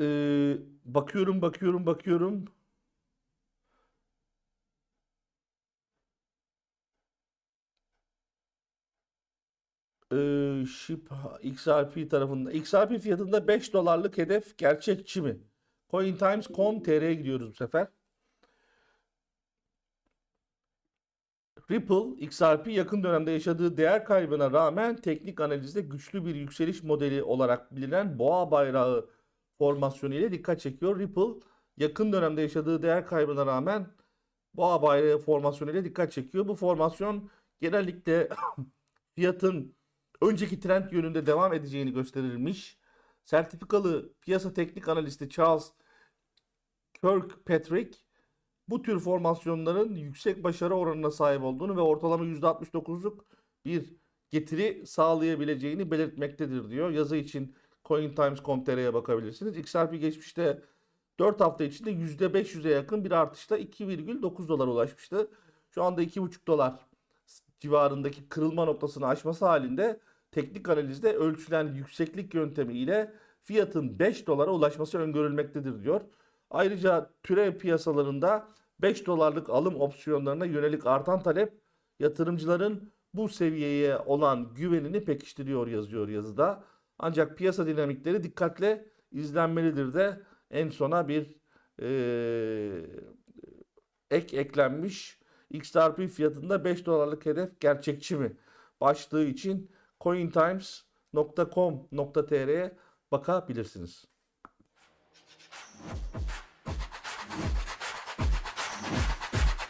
Ee, bakıyorum, bakıyorum, bakıyorum. Ee, Ship XRP tarafında. XRP fiyatında 5 dolarlık hedef gerçekçi mi? CoinTimes.com.tr'ye gidiyoruz bu sefer. Ripple, XRP yakın dönemde yaşadığı değer kaybına rağmen teknik analizde güçlü bir yükseliş modeli olarak bilinen boğa bayrağı formasyonu ile dikkat çekiyor. Ripple yakın dönemde yaşadığı değer kaybına rağmen boğa bayrağı formasyonu ile dikkat çekiyor. Bu formasyon genellikle fiyatın önceki trend yönünde devam edeceğini gösterilmiş. Sertifikalı piyasa teknik analisti Charles Kirkpatrick bu tür formasyonların yüksek başarı oranına sahip olduğunu ve ortalama %69'luk bir getiri sağlayabileceğini belirtmektedir diyor. Yazı için CoinTimes.com.tr'ye bakabilirsiniz. XRP geçmişte 4 hafta içinde %500'e yakın bir artışla 2,9 dolara ulaşmıştı. Şu anda 2,5 dolar civarındaki kırılma noktasını aşması halinde teknik analizde ölçülen yükseklik yöntemi ile fiyatın 5 dolara ulaşması öngörülmektedir diyor. Ayrıca türev piyasalarında 5 dolarlık alım opsiyonlarına yönelik artan talep yatırımcıların bu seviyeye olan güvenini pekiştiriyor yazıyor yazıda. Ancak piyasa dinamikleri dikkatle izlenmelidir de en sona bir eee, ek eklenmiş. XRP fiyatında 5 dolarlık hedef gerçekçi mi? Başlığı için cointimes.com.tr'ye bakabilirsiniz.